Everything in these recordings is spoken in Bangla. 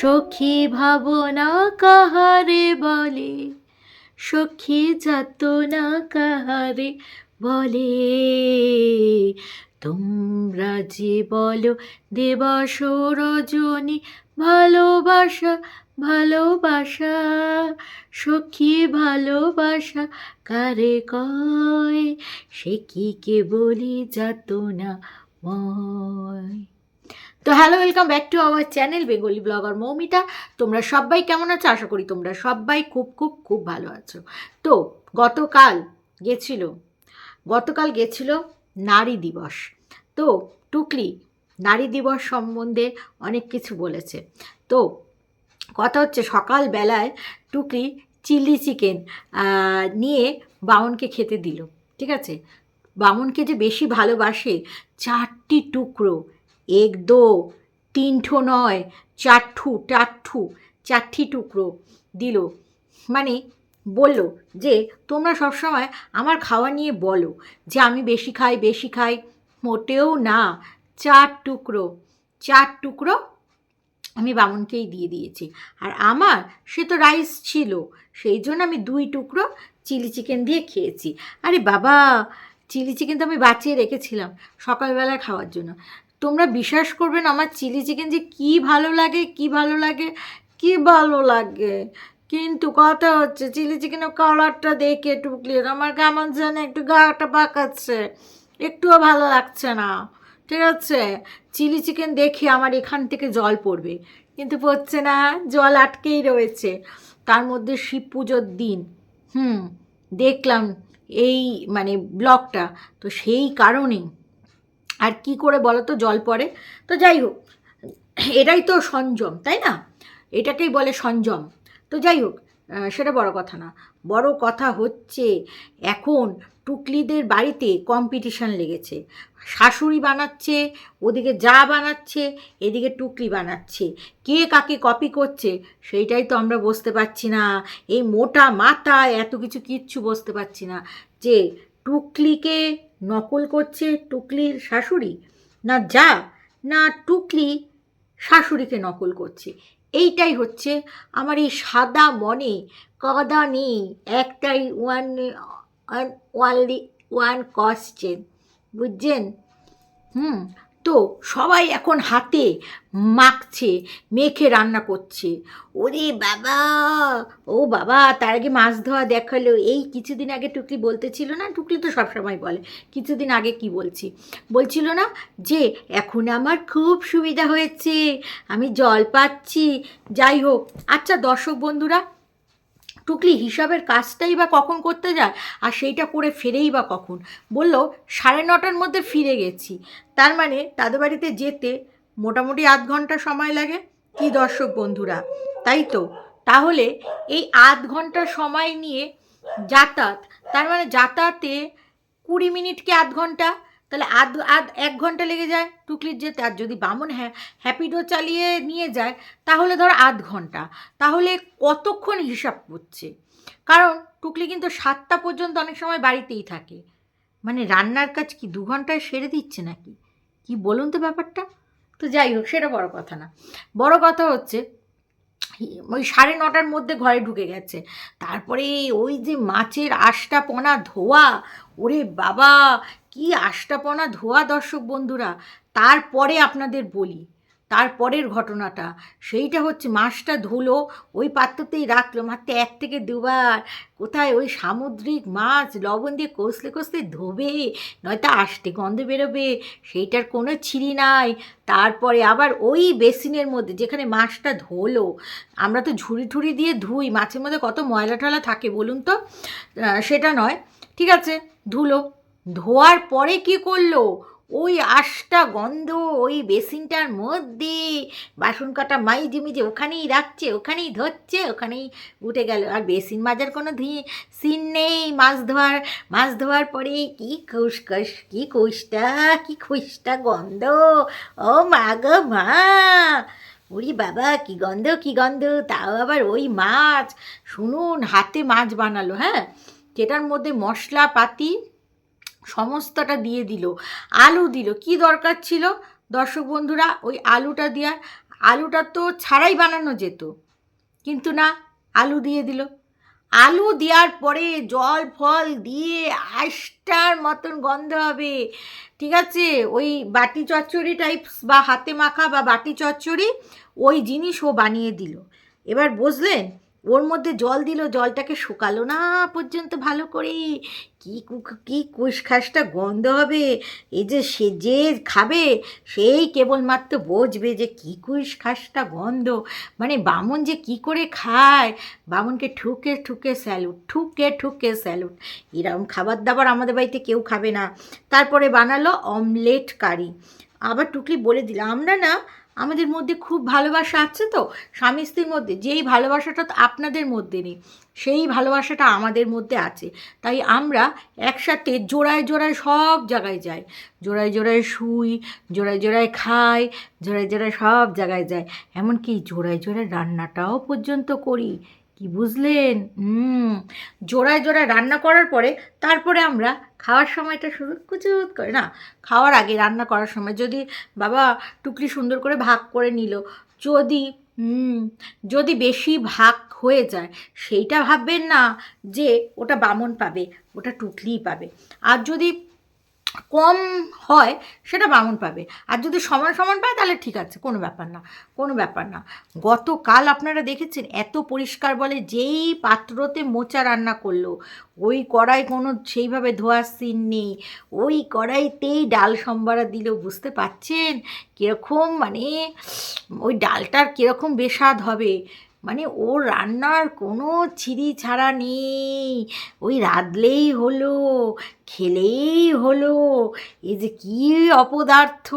সখী ভাবনা কাহারে বলে? সখী যাতনা কাহারে বলে? তোমরা যে বলো দেবাস রজনী, ভালোবাসা ভালোবাসা। সখী ভালোবাসা কারে কয়? সে কি কে বলি যাতনা ময়? তো hello welcome back to our channel Bengali blogger Moumita তোমরা সবাই কেমন আছো? আশা করি তোমরা সবাই খুব খুব খুব ভালো আছো। তো, গতকাল গেছিল গতকাল গেছিল নারী দিবস। তো, টুকলি নারী দিবস সম্বন্ধে অনেক কিছু বলেছে। তো, কথা হচ্ছে সকালবেলায় টুকলি চিলি চিকেন নিয়ে বামনকে খেতে দিল, ঠিক আছে? বামনকে যে বেশি ভালোবাসে, চারটি টুকরো এক দো তিনঠো নয় চারঠু চারঠু চারটি টুকরো দিল। মানে বলল যে, তোমরা সবসময় আমার খাওয়া নিয়ে বলো যে, আমি বেশি খাই বেশি খাই। মোটেও না, চার টুকরো চার টুকরো আমি বামনকেই দিয়ে দিয়েছি। আর আমার, সে তো রাইস ছিল, সেই জন্য আমি দুই টুকরো চিলি চিকেন দিয়ে খেয়েছি। আরে বাবা, চিলি চিকেন তো আমি বাঁচিয়ে রেখেছিলাম সকালবেলা খাওয়ার জন্য। তোমরা বিশ্বাস করবেন আমার চিলি চিকেন যে কি ভালো লাগে, কি ভালো লাগে, কি ভালো লাগে। কিন্তু কথা হচ্ছে, চিলি চিকেনের কালারটা দেখে টুকলির আমার কেমন যেন একটু গাটা পাকাচ্ছে, একটুও ভালো লাগছে না। ঠিক আছে? চিলি চিকেন দেখে আমার এখান থেকে জল পড়বে। কিন্তু পড়ছে না, জল আটকেই রয়েছে। তার মধ্যে শিব পুজোর দিন। হুম, দেখলাম এই মানে ব্লগটা। তো সেই কারণেই আর কি করে বলো তো জল পড়ে। তো যাই হোক, এটাই তো সংযম তাই না? এটাকেই বলে সংযম তো যাই হোক সেটা বড় কথা না। বড় কথা হচ্ছে, এখন টুকলিদের বাড়িতে কম্পিটিশন লেগেছে। শাশুড়ি বানাচ্ছে, ওদিকে যা বানাচ্ছে, এদিকে টুকলি বানাচ্ছে। কে কাকে কপি করছে, সেইটাই তো আমরা বুঝতে পারছি না। এই মোটা মাথায় এত কিছু কিচ্ছু বুঝতে পারছি না। যে টুকলিকে নকল করছে টুকলির শাশুড়ি? না যা, না টুকলি শাশুড়িকে নকল করছে। এইটাই হচ্ছে আমার এই সাদা মনে। কাদা নেই, একটাই ওয়ান ওয়ানলি ওয়ান কোশ্চেন বুঝছেন? হুম তো সবাই এখন হাতে মাখছে, মেখে রান্না করছে। ওরে বাবা! ও বাবা, তার আগে মাছ ধোয়া দেখাল। এই কিছুদিন আগে টুকলি বলতেছিল না? টুকলি তো সবসময় বলে। কিছুদিন আগে কি বলছি? বলছিল না যে, এখন আমার খুব সুবিধা হয়েছে। আমি জল পাচ্ছি। যাই হোক আচ্ছা দর্শক বন্ধুরা টুকলি হিসাবের কাজটাই বা কখন করতে যায় আর সেইটা করে ফেরেই বা কখন? বলল, সাড়ে নটার মধ্যে ফিরে গেছি। তার মানে তাদের বাড়িতে যেতে মোটামুটি আধ ঘণ্টা সময় লাগে? কি দর্শক বন্ধুরা, তাই তো? তাহলে এই আধ ঘণ্টা সময় নিয়ে যাতায়াত, তার মানে যাতায়াতে কুড়ি মিনিট কি আধ ঘণ্টা? তাহলে আধ আধ, এক ঘণ্টা লেগে যায় টুকলির যেতে। আর যদি বামন হ্যাঁ হ্যাপিডো চালিয়ে নিয়ে যায়, তাহলে ধর আধ ঘণ্টা। তাহলে কতক্ষণ হিসাব করছে? কারণ টুকলি কিন্তু সাতটা পর্যন্ত অনেক সময় বাড়িতেই থাকে। মানে রান্নার কাজ কি দু ঘন্টায় সেরে দিচ্ছে নাকি? কি বলুন তো ব্যাপারটা? তো যাই হোক, সেটা বড় কথা না। বড় কথা হচ্ছে, ওই সাড়ে নটার মধ্যে ঘরে ঢুকে গেছে। তারপরে ওই যে মাছের আষ্টা পোনা ধোয়া, ওরে বাবা কি আষ্টাপনা ধোয়া দর্শক বন্ধুরা, তারপরে আপনাদের বলি, তারপরের ঘটনাটা। সেইটা হচ্ছে মাছটা ধুলো, ওই পাত্রতেই রাখল। মাত্র এক থেকে দুবার কোথায় ওই সামুদ্রিক মাছ, লবণ দিয়ে কষলে কষলে ধোবে, নয়তো আষ্টে গন্ধ বেরোবে, সেইটার কোনো ছিঁড়ি নাই। তারপরে আবার ওই বেসিনের মধ্যে যেখানে মাছটা ধোলো, আমরা তো ঝুড়ি ঠুড়ি দিয়ে ধুই, মাছের মধ্যে কত ময়লা টয়লা থাকে বলুন তো? সেটা নয়, ঠিক আছে, ধুলো। ধোয়ার পরে কি করল? ওই আশটা গন্ধ ওই বেসিনটার মধ্যে, বাসন কাটা মাই জিমিজে ওখানেই রাখছে, ওখানেই ধরছে, ওখানেই উঠে গেল। আর বেসিন মাজার কোনো ধি, সিন নেই মাছ ধোয়ার। মাছ ধোয়ার পরে কি খুশকস কি খুশটা কি খুশটা গন্ধ। ও মা গো মা! ওরে বাবা, কি গন্ধ কি গন্ধ! তাও আবার ওই মাছ। শুনুন, হাতে মাছ বানালো হ্যাঁ? যেটার মধ্যে মশলা পাতি সমস্তটা দিয়ে দিল। আলু দিল। কি দরকার ছিল? দর্শক বন্ধুরা, ওই আলুটা দেওয়ার, আলুটা তো ছাড়াই বানানো যেত, কিন্তু না, আলু দিয়ে দিল। আলু দেওয়ার পরে জল, ফল দিয়ে আষ্টার মতন গন্ধ হবে। ঠিক আছে? ওই বাটি চচ্চড়ি টাইপস বা হাতে মাখা বা বাটি চচ্চড়ি, ওই জিনিস ও বানিয়ে দিল। এবার বুঝলেন? ওর মধ্যে জল দিল, জলটাকে শুকালো না পর্যন্ত ভালো করে কি কু- কি কুসখাসটা গন্ধ হবে। এই যে সে যে খাবে, সেই কেবলমাত্র বুঝবে যে কী কুসখাসটা গন্ধ। মানে বামুন যে কি করে খায়? বামুনকে ঠুকে ঠুকে স্যালুট ঠুকে ঠুকে স্যালুট এরকম খাবার দাবার আমাদের বাড়িতে কেউ খাবে না। তারপরে বানালো অমলেট কারি আবার টুকলি বলে দিল, আমরা না আমাদের মধ্যে খুব ভালোবাসা আছে তো? স্বামী স্ত্রীর মধ্যে, যেই ভালোবাসাটা তো আপনাদের মধ্যে নেই, সেই ভালোবাসাটা আমাদের মধ্যে আছে। তাই আমরা একসাথে জোড়ায় জোড়ায় সব জায়গায় যাই। জোড়ায় জোড়ায় শুই, জোড়ায় জোড়ায় খাই, জোড়ায় জোড়ায় সব জায়গায় যাই। এমনকি জোড়ায় জোড়ায় রান্নাটাও পর্যন্ত করি। কি বুঝলেন? হুম, জোড়ায় জোড়ায় রান্না করার পরে তারপরে আমরা খাওয়ার সময়টা শুরু কুচুত করে, না, খাওয়ার আগে রান্না করার সময় যদি বাবা টুকলি সুন্দর করে ভাগ করে নিল, যদি যদি বেশি ভাগ হয়ে যায়, সেইটা ভাববেন না যে ওটা বামন পাবে, ওটা টুকলিই পাবে। আর যদি কম হয়, সেটা বামন পাবে। আর যদি সমান সমান পায়, তাহলে ঠিক আছে, কোনো ব্যাপার না, কোনো ব্যাপার না। গতকাল আপনারা দেখেছেন, এত পরিষ্কার বলে যেই পাত্রতে মোচা রান্না করল, ওই কড়াই কোনো সেইভাবে ধোয়ার সিন নেই, ওই কড়াইতেই ডাল সম্বারা দিল, বুঝতে পারছেন? কীরকম মানে ওই ডালটার কীরকম বেস্বাদ হবে? মানে ওর রান্নার কোনো ছিরি ছাড়া নেই। ওই রাঁধলেই হলো, খেলেই হলো। এই যে কী অপদার্থ,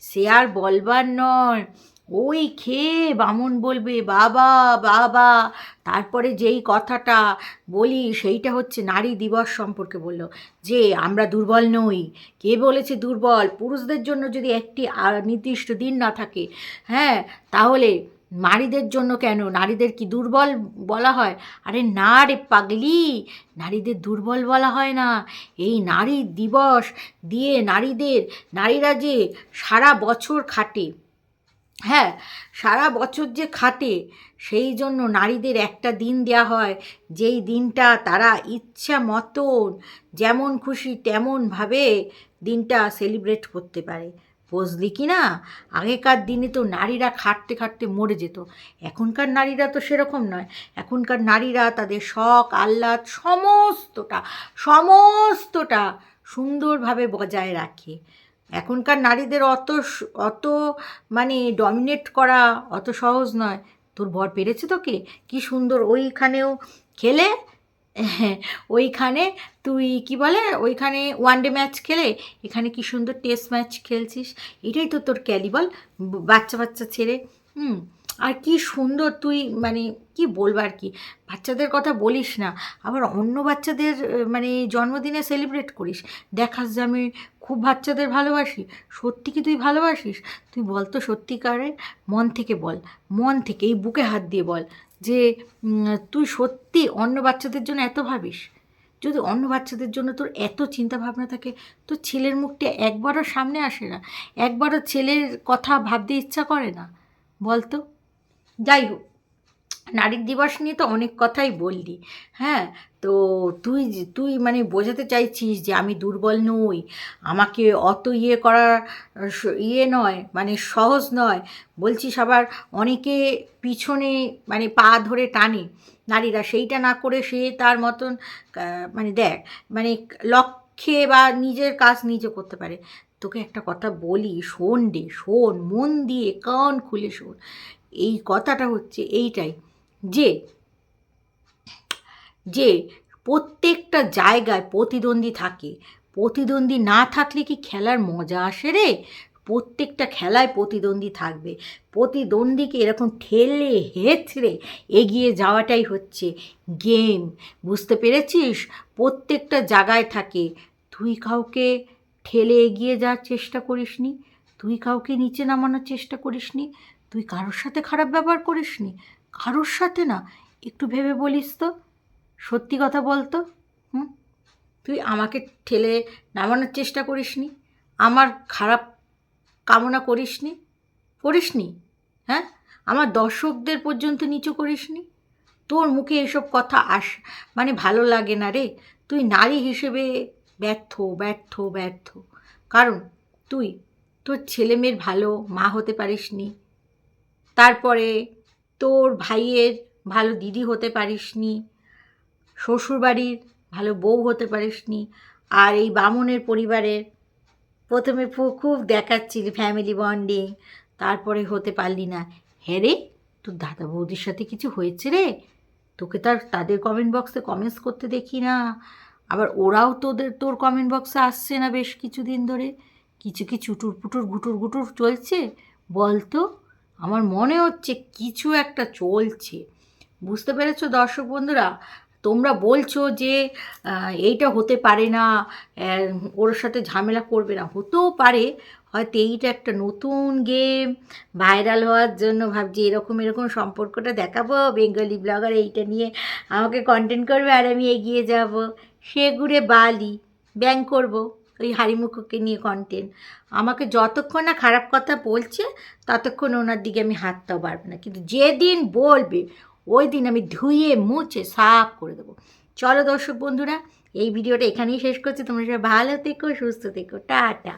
সে আর বলবার নয়। ওই খেয়ে বামন বলবে, বাবা বাবা। তারপরে যেই কথাটা বলি, সেইটা হচ্ছে নারী দিবস সম্পর্কে বলল। যে আমরা দুর্বল নই। কে বলেছে দুর্বল? পুরুষদের জন্য যদি একটি নির্দিষ্ট দিন না থাকে হ্যাঁ তাহলে নারীদের জন্য কেন? নারীদের কি দুর্বল বলা হয়? আরে না রে পাগলি, নারীদের দুর্বল বলা হয় না। এই নারী দিবস দিয়ে নারীদের, নারীরা যে সারা বছর খাটে হ্যাঁ সারা বছর যে খাটে, সেই জন্য নারীদের একটা দিন দেওয়া হয়। যেই দিনটা তারা ইচ্ছা মতন, যেমন খুশি তেমনভাবে দিনটা সেলিব্রেট করতে পারে। বুঝলি কি না? আগেকার দিনে তো নারীরা খাটতে খাটতে মরে যেত। এখনকার নারীরা তো সেরকম নয়। এখনকার নারীরা তাদের শখ, আহ্লাদ সমস্তটা সমস্তটা সুন্দরভাবে বজায় রাখে। এখনকার নারীদের অত অত মানে ডমিনেট করা অত সহজ নয়। তোর বর পেরেছে তোকে? কি সুন্দর ওইখানেও খেলে? ওইখানে তুই কি বলে? ওইখানে ওয়ান ডে ম্যাচ খেলে এখানে কি সুন্দর টেস্ট ম্যাচ খেলছিস? এটাই তো তোর ক্যালি বল বাচ্চা বাচ্চা ছেড়ে। হুম, আর কি সুন্দর তুই মানে কি বলব আর কি? বাচ্চাদের কথা বলিস না, আবার অন্য বাচ্চাদের মানে জন্মদিনে সেলিব্রেট করিস। দেখাস যে আমি খুব বাচ্চাদের ভালোবাসি, সত্যি কি তুই ভালোবাসিস? তুই বল তো সত্যিকারের মন থেকে বল, মন থেকে, এই বুকে হাত দিয়ে বল। যে তুই সত্যি অন্য বাচ্চাদের জন্য এত ভাবিস? যদি অন্য বাচ্চাদের জন্য তোর এত চিন্তা ভাবনা থাকে, তো ছেলের মুখটি একবারও সামনে আসে না। একবারও ছেলের কথা ভাবতে ইচ্ছা করে না। বলতো? যাই হোক। নারী দিবস নিয়ে তো অনেক কথাই বললি হ্যাঁ? তো তুই তুই মানে বোঝাতে চাইছিস যে আমি দুর্বল নই, আমাকে অত ইয়ে করা ইয়ে নয় মানে সহজ নয়। বলছিস আবার অনেকে পিছনে মানে পা ধরে টানে, নারীরা সেইটা না করে সে তার মতন মানে দেখ মানে লক্ষ্যে বা নিজের কাজ নিজে করতে পারে। তোকে একটা কথা বলি, শোন রে, শোন, মন দিয়ে কান খুলে শোন। এই কথাটা হচ্ছে এইটাই। যে যে প্রত্যেকটা জায়গায় প্রতিদ্বন্দ্বী থাকে। প্রতিদ্বন্দ্বী না থাকলে কি খেলার মজা আসে রে? প্রত্যেকটা খেলায় প্রতিদ্বন্দ্বী থাকবে। প্রতিদ্বন্দ্বীকে এরকম ঠেলে হেঁচড়ে এগিয়ে যাওয়াটাই হচ্ছে গেম। বুঝতে পেরেছিস? প্রত্যেকটা জায়গায় থাকে। তুই কাউকে ঠেলে এগিয়ে যাওয়ার চেষ্টা করিসনি? তুই কাউকে নিচে নামানোর চেষ্টা করিসনি? তুই কারোর সাথে খারাপ ব্যবহার করিসনি? কারোর সাথে না, একটু ভেবে বলিস তো। সত্যি কথা বলতো হুম? তুই আমাকে ঠেলে নামানোর চেষ্টা করিসনি, আমার খারাপ কামনা করিসনি করিসনি হ্যাঁ? আমার দর্শকদের পর্যন্ত নিচু করিসনি। তোর মুখে এসব কথা আস মানে ভালো লাগে না রে। তুই নারী হিসেবে ব্যর্থ ব্যর্থ ব্যর্থ। কারণ তুই তোর ছেলেমেয়ের ভালো মা হতে পারিসনি। তারপরে তোর ভাইয়ের ভালো দিদি হতে পারিসনি, শ্বশুরবাড়ির ভালো বউ হতে পারিসনি, আর এই বামনের পরিবারের প্রথমে খুব দেখাচ্ছিলি ফ্যামিলি বন্ডিং তারপরে হতে পারলি না। হ্যাঁ তোর দাদা বৌদির সাথে কিছু হয়েছে রে? তোকে তার তাদের কমেন্ট বক্সে কমেন্টস করতে দেখি না। আবার ওরাও তোদের, তোর কমেন্ট বক্সে আসছে না বেশ কিছুদিন ধরে। কিছু কি চুটুর পুটুর, গুটুর গুটুর চলছে? বল তো। আমার মনে হচ্ছে কিছু একটা চলছে। বুঝতে পেরেছ দর্শক বন্ধুরা? তোমরা বলছো যে এইটা হতে পারে না ওর সাথে ঝামেলা করবে না। হতেও পারে, হয়তো এইটা একটা নতুন গেম ভাইরাল হওয়ার জন্য ভাবছি এরকম এরকম সম্পর্কটা দেখাবো বেঙ্গলি ব্লগার এইটা নিয়ে আমাকে কন্টেন্ট করবে আর আমি এগিয়ে যাব। সে ঘুরে বালি ব্যাং করব। ওই হারিমুখকে নিয়ে কন্টেন্ট আমাকে যতক্ষণ না খারাপ কথা বলছে, ততক্ষণ ওনার দিকে আমি হাতটাও বাড়বে না। কিন্তু যেদিন বলবে ওই দিন আমি ধুয়ে মুছে সাফ করে দেবো। চলো দর্শক বন্ধুরা, এই ভিডিওটা এখানেই শেষ করছি। তোমরা সবাই ভালো থেকো, সুস্থ থেকো। টাটা।